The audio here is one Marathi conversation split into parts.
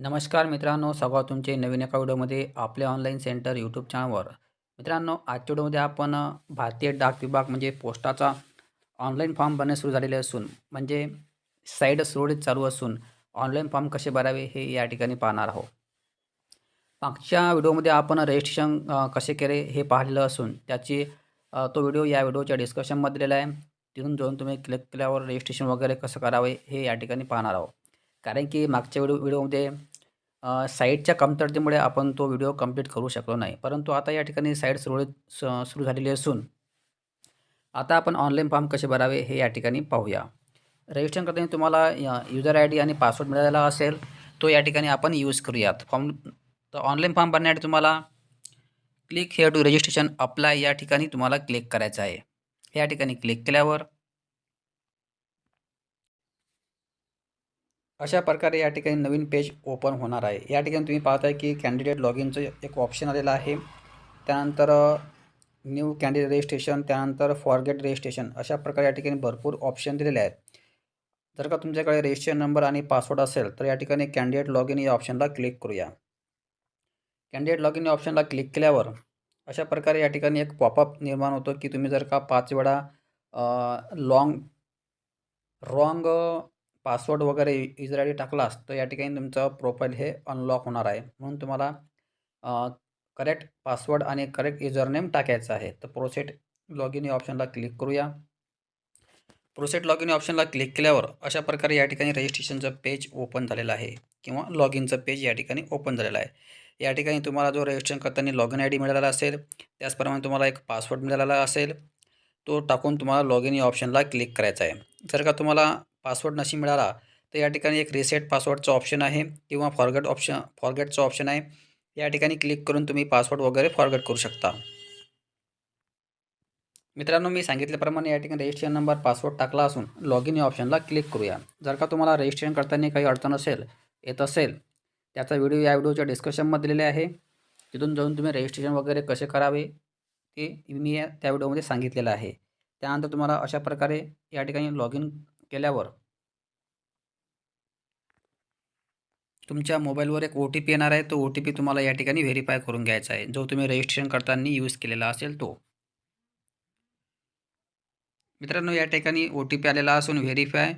नमस्कार मित्रांनो स्वागत तुमचे नवीन एका व्हिडिओमध्ये आपले ऑनलाईन सेंटर यूट्यूब चॅनलवर मित्रांनो आजच्या व्हिडिओमध्ये आपण भारतीय डाक विभाग म्हणजे पोस्टाचा ऑनलाईन फॉर्म भरणे सुरू झालेले असून म्हणजे साईड सुरळीत चालू असून ऑनलाईन फॉर्म कसे भरावे हे या ठिकाणी पाहणार आहोत. मागच्या व्हिडिओमध्ये आपण रजिस्ट्रेशन कसे केले हे पाहिलेलं असून त्याची तो व्हिडिओ या व्हिडिओच्या डिस्कशनमध्ये दिलेला आहे. तिथून जाऊन तुम्ही क्लिक केल्यावर रजिस्ट्रेशन वगैरे कसं करावे हे या ठिकाणी पाहणार आहोत. कारण की मागच्या व्हिडिओ व्हिडिओमध्ये अ, साईटच्या कमतरतेमुळे आपण तो व्हिडिओ कंप्लीट करू शकलो नाही. परंतु आता या ठिकाणी साईट सुरळीत स सुरू झालेली असून आता आपण ऑनलाईन फॉर्म कसे भरावे हे या ठिकाणी पाहूया. रजिस्ट्रेशन करताना तुम्हाला युजर आय डी आणि पासवर्ड मिळालेला असेल तो या ठिकाणी आपण यूज करूयात. फॉर्म तर ऑनलाईन फॉर्म भरण्यासाठी तुम्हाला click here to registration apply या ठिकाणी तुम्हाला क्लिक करायचं आहे. या ठिकाणी क्लिक केल्यावर अशा प्रकारे या ठिकाणी नवीन पेज ओपन होणार आहे. या ठिकाणी तुम्ही पाहताय की कॅन्डिडेट लॉग इनचं एक ऑप्शन आलेलं आहे. त्यानंतर न्यू कॅन्डिडेट रजिस्ट्रेशन त्यानंतर फॉरगेट रजिस्ट्रेशन अशा प्रकारे या ठिकाणी भरपूर ऑप्शन दिलेले आहेत. जर का तुमच्याकडे रजिस्ट्रेशन नंबर आणि पासवर्ड असेल तर या ठिकाणी कॅन्डिडेट लॉग इन या ऑप्शनला क्लिक करूया. कॅन्डिडेट लॉग इन या ऑप्शनला क्लिक केल्यावर अशा प्रकारे या ठिकाणी एक पॉपअप निर्माण होतो की तुम्ही जर का पाच वेळा लॉंग रॉंग पासवर्ड वगैरे युजर आय डी टाकलास तर या ठिकाणी तुमचं प्रोफाईल हे अनलॉक होणार आहे. म्हणून तुम्हाला करेक्ट पासवर्ड आणि करेक्ट युजरनेम टाकायचं आहे. तर प्रोसेट लॉग इन या ऑप्शनला क्लिक करूया. प्रोसेट लॉग इन ऑप्शनला क्लिक केल्यावर अशा प्रकारे या ठिकाणी रजिस्ट्रेशनचं पेज ओपन झालेलं आहे किंवा लॉग इनचं पेज या ठिकाणी ओपन झालेलं आहे. या ठिकाणी तुम्हाला जो रजिस्ट्रेशन करताना लॉग इन आय डी मिळालेला असेल त्याचप्रमाणे तुम्हाला एक पासवर्ड मिळालेला असेल तो टाकून तुम्हाला लॉग इन या ऑप्शनला क्लिक करायचा आहे. जर का तुम्हाला पासवर्ड नशी मिळाला तर या ठिकाणी एक रिसेट पासवर्डचं ऑप्शन आहे किंवा फॉरगेट ऑप्शन फॉरगेटचं ऑप्शन आहे. या ठिकाणी क्लिक करून तुम्ही पासवर्ड वगैरे फॉरगेट करू शकता. मित्रांनो मी सांगितल्याप्रमाणे या ठिकाणी रजिस्ट्रेशन नंबर पासवर्ड टाकला असून लॉग इन या ऑप्शनला क्लिक करूया. जर का तुम्हाला रजिस्ट्रेशन करताना काही अडचण असेल येत असेल त्याचा व्हिडिओ या व्हिडिओच्या डिस्कशनमध्ये दिलेला आहे. तिथून जाऊन तुम्ही रजिस्ट्रेशन वगैरे कसे करावे ते मी या त्या व्हिडिओमध्ये सांगितलेलं आहे. त्यानंतर तुम्हाला अशा प्रकारे या ठिकाणी लॉग इन केल्यावर? तुमच्या मोबाईलवर एक ओ टी पी येणार आहे. तो ओ टी पी तुम्हाला या ठिकाणी व्हेरीफाय करून घ्यायचा आहे. जो तुम्ही रजिस्ट्रेशन करताना यूज केलेला असेल तो. मित्रांनो या ठिकाणी ओ टी पी आलेला असून व्हेरीफाय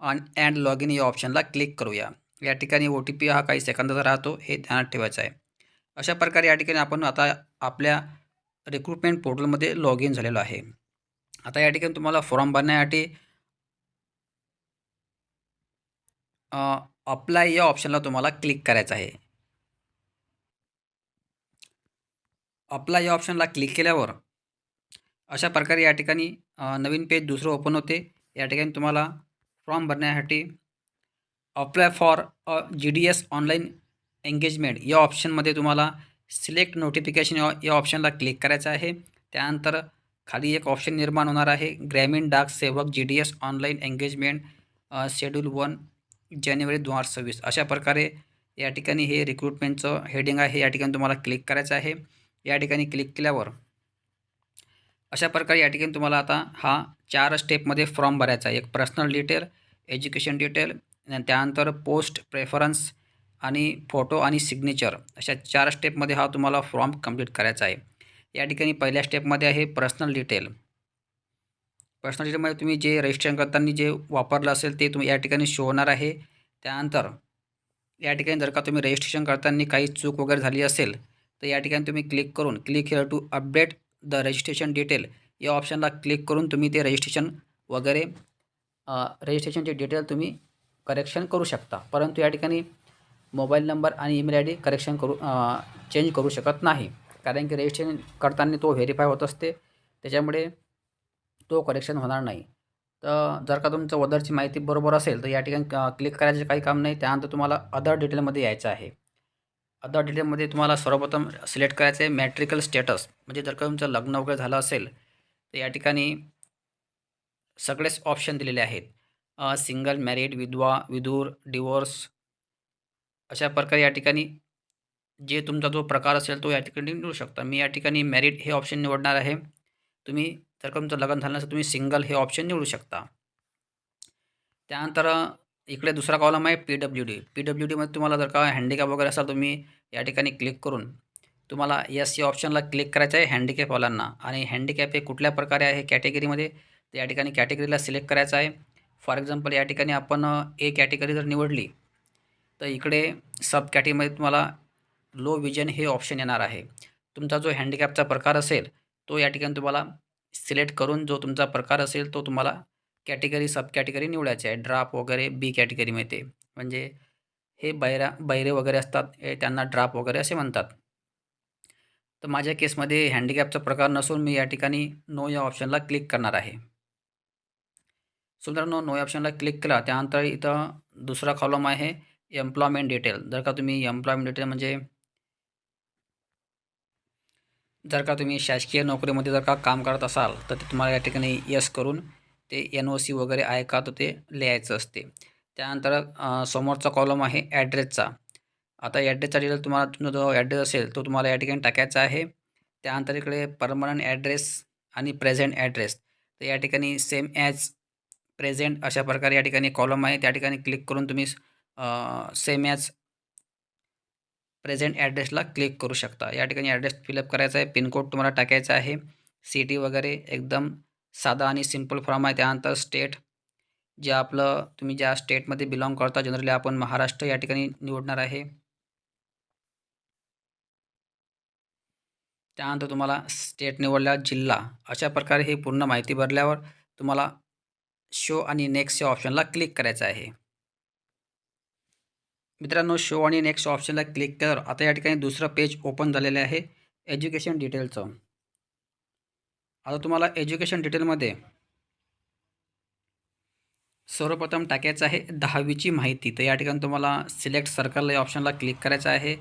आणि अँड लॉग इन या ऑप्शनला क्लिक करूया. या ठिकाणी ओ टी पी हा काही सेकंदाचा राहतो. हे ध्यानात ठेवायचं आहे. अशा प्रकारे या ठिकाणी आपण आता आपल्या रिक्रुटमेंट पोर्टलमध्ये लॉग इन झालेलो आहे. आता या ठिकाणी तुम्हाला फॉर्म भरण्यासाठी अप्लाय या ऑप्शनला तुम्हाला क्लिक करायचं आहे. अप्लाय या ऑप्शनला क्लिक केल्यावर अशा प्रकारे या ठिकाणी नवीन पेज दुसरं ओपन होते. या ठिकाणी तुम्हाला फॉर्म भरण्यासाठी apply for a G D S online engagement या ऑप्शनमध्ये तुम्हाला सिलेक्ट नोटिफिकेशन या ऑप्शनला क्लिक करायचं आहे. त्यानंतर खाली एक ऑप्शन निर्माण होणार आहे. Gramin Dak Sevak G D S online engagement schedule one जानेवारी दोन हजार सव्वीस. अशा प्रकारे या ठिकाणी हे रिक्रुटमेंटचं हेडिंग आहे. या ठिकाणी तुम्हाला क्लिक करायचं आहे. या ठिकाणी क्लिक केल्यावर अशा प्रकारे या ठिकाणी तुम्हाला आता हा चार स्टेपमध्ये फॉर्म भरायचा आहे. एक पर्सनल डिटेल एज्युकेशन डिटेल त्यानंतर पोस्ट प्रेफरन्स आणि फोटो आणि सिग्नेचर अशा चार स्टेपमध्ये हा तुम्हाला फॉर्म कंप्लीट करायचा आहे. या ठिकाणी पहिल्या स्टेपमध्ये आहे पर्सनल डिटेल पर्सनल डिटेलमध्ये म्हणजे तुम्ही जे रजिस्ट्रेशन करताना जे वापरलं असेल ते तुम्ही या ठिकाणी शो होणार आहे. त्यानंतर या ठिकाणी जर का तुम्ही रजिस्ट्रेशन करताना काही चूक वगैरे झाली असेल तर या ठिकाणी तुम्ही क्लिक करून click here to update the registration detail या ऑप्शनला क्लिक करून तुम्ही ते रजिस्ट्रेशन वगैरे रजिस्ट्रेशनचे डिटेल तुम्ही करेक्शन करू शकता. परंतु या ठिकाणी मोबाईल नंबर आणि ईमेल आय डी करेक्शन करू चेंज करू शकत नाही. कारण की रजिस्ट्रेशन करताना तो व्हेरीफाय होत असते. त्याच्यामुळे तो करेक्शन होणार नाही. तर जर का तुमचं वदरची माहिती बरोबर असेल तर या ठिकाणी क्लिक करायचं काही काम नाही. त्यानंतर तुम्हाला अदर डिटेलमध्ये यायचं आहे. अदर डिटेलमध्ये तुम्हाला सर्वप्रथम सिलेक्ट करायचं आहे मॅट्रिकल स्टेटस म्हणजे जर का तुमचं लग्न वगैरे झालं असेल तर या ठिकाणी सगळेच ऑप्शन दिलेले आहेत. सिंगल मॅरिड विधवा विधूर डिवोर्स अशा प्रकारे या ठिकाणी जे तुमचा जो प्रकार असेल तो या ठिकाणी निवडू शकता. मी या ठिकाणी मॅरिड हे ऑप्शन निवडणार आहे. तुम्ही जर का तुमचं लग्न झालं नसेल तुम्ही सिंगल हे ऑप्शन निवडू शकता. त्यानंतर इकडे दुसरा कॉलम आहे P W D P W डीमध्ये तुम्हाला जर का हँडिकॅप वगैरे असाल तुम्ही या ठिकाणी क्लिक करून तुम्हाला यस या ऑप्शनला क्लिक करायचं आहे हँडिकॅपवाल्यांना आणि हँडिकॅप हे कुठल्या प्रकारे आहे कॅटेगरीमध्ये तर या ठिकाणी कॅटेगरीला सिलेक्ट करायचं आहे. फॉर एक्झाम्पल या ठिकाणी आपण ए कॅटेगरी जर निवडली तर इकडे सब कॅटेगरीमध्ये तुम्हाला लो विजन हे ऑप्शन येणार आहे. तुमचा जो हँडिकॅपचा प्रकार असेल तो या ठिकाणी तुम्हाला सिलेक्ट करून जो तुमचा प्रकार असेल तो तुम्हाला कॅटेगरी सब कॅटेगरी निवडायची आहे. ड्राप वगैरे बी कॅटेगरीमध्ये म्हणजे हे बैरा बैरे वगैरे असतात हे त्यांना ड्राप वगैरे असे म्हणतात. तर माझ्या केसमध्ये हँडिकॅपचा प्रकार नसून मी या ठिकाणी नो या ऑप्शनला क्लिक करणार आहे. सो मित्रांनो नो या ऑप्शनला क्लिक केला त्यानंतर इथं दुसरा कॉलम आहे एम्प्लॉयमेंट डिटेल जर का तुम्ही एम्प्लॉयमेंट डिटेल म्हणजे जर का तुम्ही शासकीय नोकरीमध्ये जर का काम करत असाल तर ते तुम्हाला या ठिकाणी यस करून ते एन ओ सी वगैरे आहे का तर ते लिहायचं असते. त्यानंतर समोरचा कॉलम आहे ॲड्रेसचा आता ॲड्रेसचा डिटेल तुम्हाला तुमचा जो ॲड्रेस असेल तो तुम्हाला या ठिकाणी टाकायचा आहे. त्यानंतर इकडे परमनंट ॲड्रेस आणि प्रेझेंट ॲड्रेस तर या ठिकाणी सेम ॲज प्रेझेंट अशा प्रकारे या ठिकाणी कॉलम आहे. त्या ठिकाणी क्लिक करून तुम्ही सेम ॲज प्रेझेंट ॲड्रेसला क्लिक करू शकता. या ठिकाणी ॲड्रेस फिलअप करायचा आहे. पिनकोड तुम्हाला टाकायचा आहे. सिटी वगैरे एकदम साधा आणि सिंपल फॉर्म आहे. त्यानंतर स्टेट जे आपलं तुम्ही ज्या स्टेटमध्ये बिलॉंग करता जनरली आपण महाराष्ट्र या ठिकाणी निवडणार आहे. त्यानंतर तुम्हाला स्टेट निवडल्या जिल्हा. अशा प्रकारे ही पूर्ण माहिती भरल्यावर तुम्हाला शो आणि नेक्स्ट या ऑप्शनला क्लिक करायचं आहे. मित्रांनो शो आणि नेक्स्ट ऑप्शनला क्लिक केल्यावर आता या ठिकाणी दुसरं पेज ओपन झालेलं आहे एज्युकेशन डिटेलचं आता तुम्हाला एज्युकेशन डिटेलमध्ये सर्वप्रथम टाकायचं आहे दहावीची माहिती. तर या ठिकाणी तुम्हाला सिलेक्ट सर्कल या ऑप्शनला क्लिक करायचं आहे.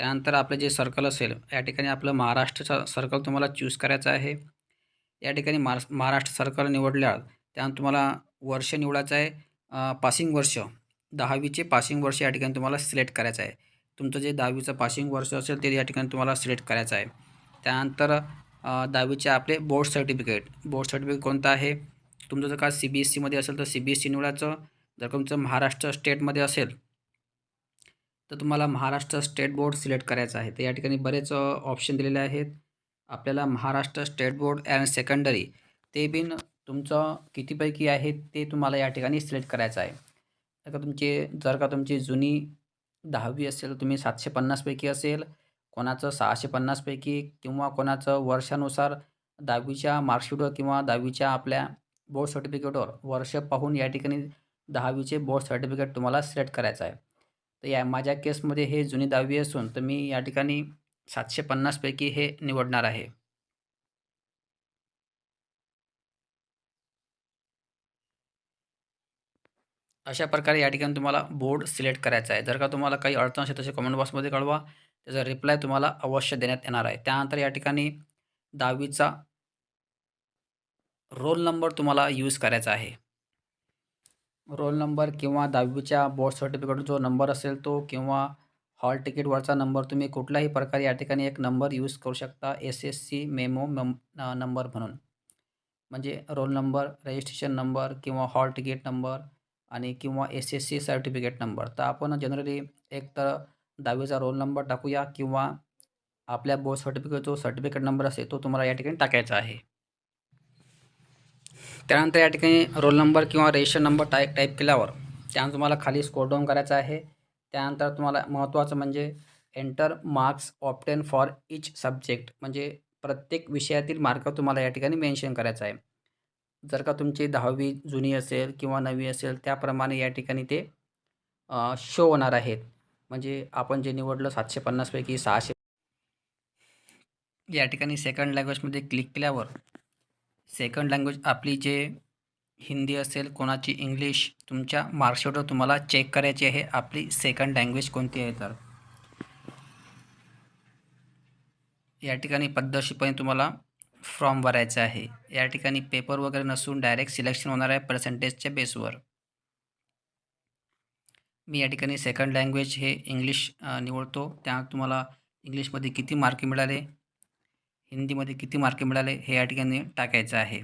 त्यानंतर आपलं जे सर्कल असेल या ठिकाणी आपलं महाराष्ट्रचा सर्कल तुम्हाला चूज करायचं आहे. या ठिकाणी महाराष्ट्र सर्कल निवडल्यावर त्यानंतर तुम्हाला वर्ष निवडायचं आहे पासिंग वर्ष. दहावीचे पासिंग वर्ष या ठिकाणी तुम्हाला सिलेक्ट करायचं आहे. तुमचं जे दहावीचं पासिंग वर्ष असेल ते या ठिकाणी तुम्हाला सिलेक्ट करायचं आहे. त्यानंतर दहावीचे आपले बोर्ड सर्टिफिकेट बोर्ड सर्टिफिकेट कोणतं आहे? तुमचं जर का सी बी एस सीमध्ये असेल तर सी बी एस सी निवडायचं. जर का तुमचं महाराष्ट्र स्टेटमध्ये असेल तर तुम्हाला महाराष्ट्र स्टेट बोर्ड सिलेक्ट करायचं आहे. तर या ठिकाणी बरेच ऑप्शन दिलेले आहेत. आपल्याला Maharashtra state board and secondary ते बिन तुमचं कितीपैकी आहे ते तुम्हाला या ठिकाणी सिलेक्ट करायचं आहे. आता का जर का तुमची जुनी दहावी असेल तुम्ही सातशे पन्नासपैकी असेल कोणाचं सहाशे पन्नासपैकी किंवा कोणाचं वर्षानुसार दहावीच्या मार्कशीटवर किंवा दहावीच्या आपल्या बोर्ड सर्टिफिकेटवर वर्ष पाहून या ठिकाणी दहावीचे बोर्ड सर्टिफिकेट तुम्हाला सिलेक्ट करायचं आहे. तर या माझ्या केसमध्ये हे जुनी दहावी असून तर मी या ठिकाणी सातशे पन्नासपैकी हे निवडणार आहे. अशा प्रकारे या ठिकाणी तुम्हाला बोर्ड सिलेक्ट करायचा आहे. जर का तुम्हाला काही अडचण असेल तसे कमेंट बॉक्समध्ये कळवा. त्याचा रिप्लाय तुम्हाला अवश्य देण्यात येणार आहे. त्यानंतर या ठिकाणी दहावीचा रोल नंबर तुम्हाला यूज करायचा आहे. रोल नंबर किंवा दहावीच्या बोर्ड सर्टिफिकेट जो नंबर असेल तो किंवा हॉल तिकीटवरचा नंबर तुम्ही कुठल्याही प्रकारे या ठिकाणी एक नंबर यूज करू शकता. S S C memo number म्हणून. म्हणजे रोल नंबर रजिस्ट्रेशन नंबर किंवा हॉल तिकीट नंबर आणि किंवा S S C certificate number तर आपण जनरली एक तर दहावीचा रोल नंबर टाकूया किंवा आपल्या बोर्ड सर्टिफिकेट जो सर्टिफिकेट नंबर असेल तो तुम्हाला या ठिकाणी टाकायचा आहे. त्यानंतर या ठिकाणी रोल नंबर किंवा रजिस्टर नंबर टाईप टाईप केल्यावर त्यानंतर तुम्हाला खाली स्कोर डाऊन करायचा आहे. त्यानंतर तुम्हाला महत्त्वाचं म्हणजे enter marks obtained for each subject म्हणजे प्रत्येक विषयातील मार्क तुम्हाला या ठिकाणी मेन्शन करायचा आहे. जर का तुमची दहावी जुनी असेल किंवा नवी असेल त्याप्रमाणे या ठिकाणी ते शो होणार आहेत. म्हणजे आपण जे निवडलं सातशे पन्नासपैकी सहाशे या ठिकाणी सेकंड लँग्वेजमध्ये क्लिक केल्यावर सेकंड लँग्वेज आपली जे हिंदी असेल कोणाची इंग्लिश तुमच्या मार्कशीटवर तुम्हाला चेक करायची आहे आपली सेकंड लँग्वेज कोणती आहे तर. या ठिकाणी पद्धतशीरपणे तुम्हाला फॉर्म भरायचा आहे. या ठिकाणी पेपर वगैरे नसून डायरेक्ट सिलेक्शन होणार आहे पर्सेंटेजच्या बेसवर मी या ठिकाणी सेकंड लँग्वेज हे इंग्लिश निवडतो. त्या तुम्हाला इंग्लिशमध्ये किती मार्क मिळाले? हिंदीमध्ये किती मार्क मिळाले? हे या ठिकाणी टाकायचं आहे.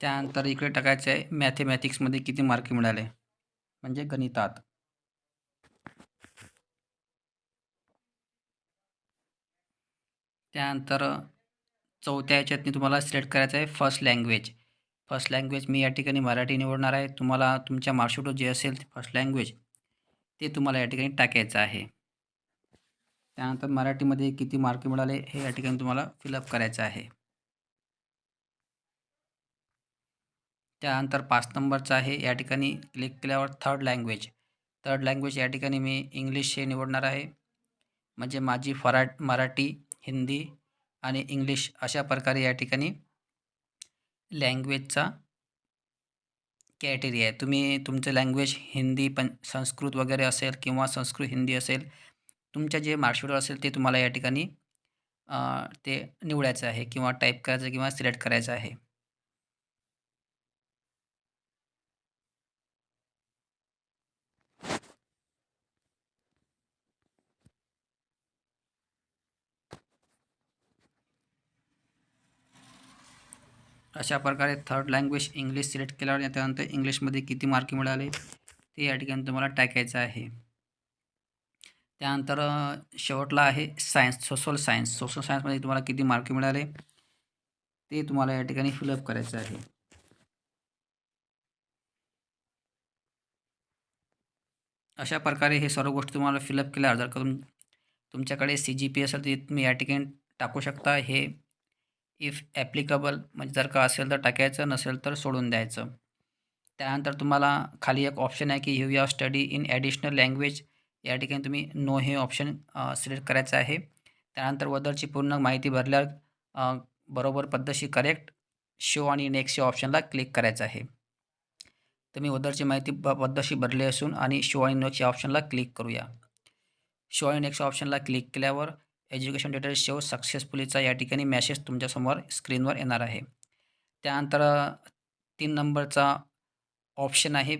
त्यानंतर इकडे टाकायचं आहे. मॅथेमॅटिक्समध्ये किती मार्क मिळाले? म्हणजे गणितात. त्यानंतर चौथ्या याच्यातनी तुम्हाला सिलेक्ट करायचं आहे फर्स्ट लँग्वेज फर्स्ट लँग्वेज मी या ठिकाणी मराठी निवडणार आहे. तुम्हाला तुमच्या मार्कशीटवर जे असेल ते फर्स्ट लँग्वेज ते तुम्हाला या ठिकाणी टाकायचं आहे. त्यानंतर मराठीमध्ये किती मार्क मिळाले हे या ठिकाणी तुम्हाला फिलअप करायचं आहे. त्यानंतर पाच नंबरचं आहे या ठिकाणी क्लिक केल्यावर थर्ड लँग्वेज थर्ड लँग्वेज या ठिकाणी मी इंग्लिश हे निवडणार आहे. म्हणजे माझी फरा मराठी हिंदी आणि इंग्लिश अशा प्रकारे या ठिकाणी लँग्वेजचा कॅटेरिया आहे. तुम्ही तुमचं लँग्वेज हिंदी पण संस्कृत वगैरे असेल किंवा संस्कृत हिंदी असेल तुमच्या जे मार्कशीटवर असेल ते तुम्हाला या ठिकाणी ते निवडायचं आहे किंवा टाईप करायचं किंवा सिलेक्ट करायचं आहे. अशा प्रकारे थर्ड लँग्वेज इंग्लिश सिलेक्ट केल्यावर त्यानंतर इंग्लिशमध्ये किती मार्क मिळाले ते या ठिकाणी तुम्हाला टाकायचं आहे. त्यानंतर शेवटला आहे सायन्स सोशल सायन्स सोशल सायन्समध्ये तुम्हाला किती मार्क मिळाले ते तुम्हाला या ठिकाणी फिलअप करायचं आहे. अशा प्रकारे हे सर्व गोष्टी तुम्हाला फिलअप केल्यावर जर का तुम तुमच्याकडे सी जी पी असेल तर तुम्ही या ठिकाणी टाकू शकता. हे इफ ॲप्लिकेबल म्हणजे जर का असेल तर टाकायचं नसेल तर सोडून द्यायचं. त्यानंतर तुम्हाला खाली एक ऑप्शन आहे की यू या स्टडी इन ॲडिशनल लँग्वेज या ठिकाणी तुम्ही नो हे ऑप्शन सिलेक्ट करायचं आहे. त्यानंतर वदरची पूर्ण माहिती भरल्यावर बरोबर पद्धतशी करेक्ट शो आणि नेक्स्ट या ऑप्शनला क्लिक करायचं आहे. तुम्ही वदरची माहिती ब पद्धतशी भरली असून आणि शो आणि नेक्स्ट या ऑप्शनला क्लिक करूया. शो आणि नेक्स्ट ऑप्शनला क्लिक केल्यावर एज्युकेशन डिटेल्स शो सक्सेसफुलीचा या ठिकाणी मॅसेज तुमच्यासमोर स्क्रीनवर येणार आहे. त्यानंतर तीन नंबरचा ऑप्शन आहे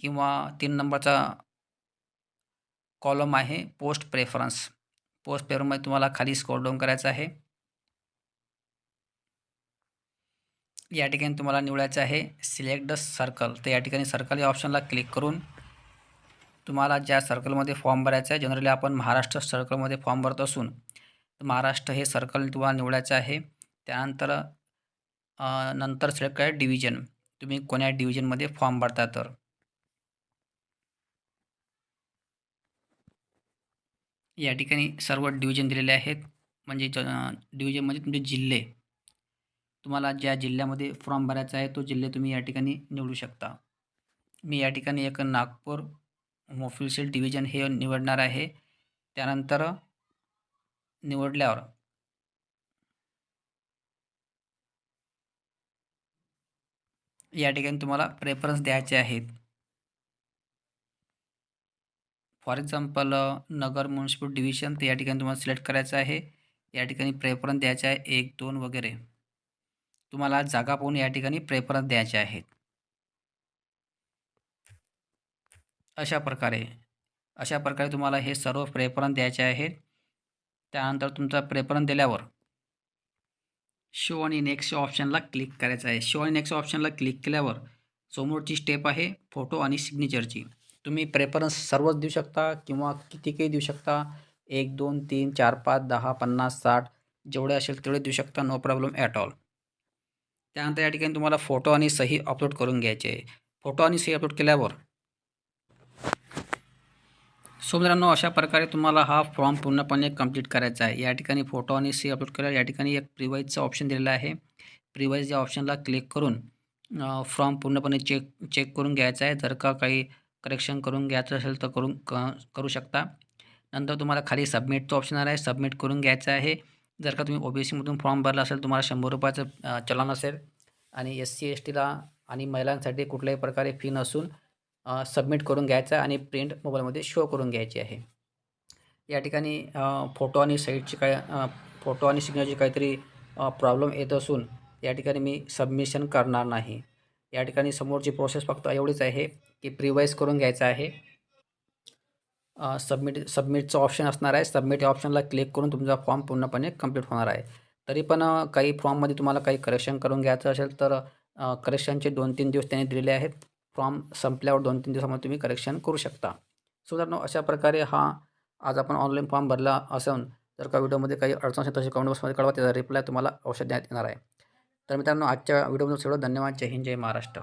किंवा तीन नंबरचा कॉलम आहे पोस्ट प्रेफरन्स पोस्ट पेपरमध्ये तुम्हाला खाली स्कोर डाऊन करायचं आहे. या ठिकाणी तुम्हाला निवडायचं आहे सिलेक्ट द सर्कल तर या ठिकाणी सर्कल या ऑप्शनला क्लिक करून तुम्हाला ज्या सर्कलमध्ये फॉर्म भरायचा आहे जनरली आपण महाराष्ट्र सर्कलमध्ये फॉर्म भरत असून महाराष्ट्र हे सर्कल तुम्हाला निवडायचं आहे. त्यानंतर नंतर सिलेक्ट करा डिव्हिजन तुम्ही कोण्या डिव्हिजनमध्ये फॉर्म भरता तर? या ठिकाणी सर्व डिव्हिजन दिलेले आहेत. म्हणजे ज डिव्हिजन म्हणजे तुमचे जिल्हे. तुम्हाला ज्या जिल्ह्यामध्ये फॉर्म भरायचा आहे तो जिल्हे तुम्ही या ठिकाणी निवडू शकता. मी या ठिकाणी एक नागपूर मोफिलशील डिव्हिजन हे निवडणार आहे. त्यानंतर निवडल्यावर या ठिकाणी तुम्हाला प्रेफरन्स द्यायचे आहेत. For example Nagar municipal division तर या ठिकाणी तुम्हाला सिलेक्ट करायचं आहे. या ठिकाणी प्रेफरन्स द्यायचे आहे एक दोन वगैरे. तुम्हाला जागा पाहून या ठिकाणी प्रेफरन्स द्यायचे आहेत. अशा प्रकारे. अशा प्रकारे तुम्हाला हे सर्व प्रेफरन्स द्यायचे आहेत. त्यानंतर तुमचा प्रेफरन्स दिल्यावर शो आणि नेक्स्ट ऑप्शनला क्लिक करायचं आहे. शो आणि नेक्स्ट ऑप्शनला क्लिक केल्यावर समोरची स्टेप आहे फोटो आणि सिग्नेचरची तुम्ही प्रेफरन्स सर्वच देऊ शकता किंवा किती काही देऊ शकता. एक दोन तीन चार पाच दहा पन्नास साठ जेवढे असेल तेवढे देऊ शकता. नो प्रॉब्लेम ॲट ऑल त्यानंतर या ठिकाणी तुम्हाला फोटो आणि सही अपलोड करून घ्यायचे आहे. फोटो आणि सही अपलोड केल्यावर सो मित्रांनो अशा प्रकारे तुम्हाला हा फॉर्म पूर्णपणे कंप्लीट करायचा आहे. या ठिकाणी फोटो आणि सी अपलोड केल्यावर या ठिकाणी एक प्रिवाईजचा ऑप्शन दिलेला आहे. प्रिवाईज या ऑप्शनला क्लिक करून फॉर्म पूर्णपणे चेक चेक करून घ्यायचा आहे. जर का काही करेक्शन करून घ्यायचं असेल तर करून क करू शकता. नंतर तुम्हाला खाली सबमिटचं ऑप्शन आहे. सबमिट करून घ्यायचं आहे. जर का तुम्ही ओ बी सीमधून फॉर्म भरला असेल तुम्हाला शंभर रुपयाचं चलन असेल. आणि एस सी एस टीला आणि महिलांसाठी कुठल्याही प्रकारे फी नसून सबमिट करून घ्यायचा आणि प्रिंट मोबाईलमध्ये शो करून घ्यायची आहे. या ठिकाणी फोटो आणि साईटची काय फोटो आणि सिग्नलची काहीतरी प्रॉब्लेम येत असून या ठिकाणी मी सबमिशन करणार नाही. या ठिकाणी समोरची प्रोसेस फक्त एवढीच आहे की प्रिवाईज करून घ्यायचं आहे. सबमिट सबमिटचं ऑप्शन असणार आहे. सबमिट या ऑप्शनला क्लिक करून तुमचा फॉर्म पूर्णपणे कंप्लीट होणार आहे. तरी पण काही फॉर्ममध्ये तुम्हाला काही करेक्शन करून घ्यायचं असेल तर करेक्शनचे दोन तीन दिवस त्यांनी दिलेले आहेत. फॉर्म संपल्यावर दोन तीन दिवसामध्ये तुम्ही करेक्शन करू शकता. सो मित्रांनो अशा प्रकारे हा आज आपण ऑनलाईन फॉर्म भरला असून जर का व्हिडिओमध्ये काही अडचण असेल तसे कमेंट बॉक्समध्ये कळवा त्याचा रिप्लाय तुम्हाला औषध देण्यात येणार आहे. तर मित्रांनो आजच्या व्हिडिओमध्ये सगळं धन्यवाद. जय हिंद जय महाराष्ट्र.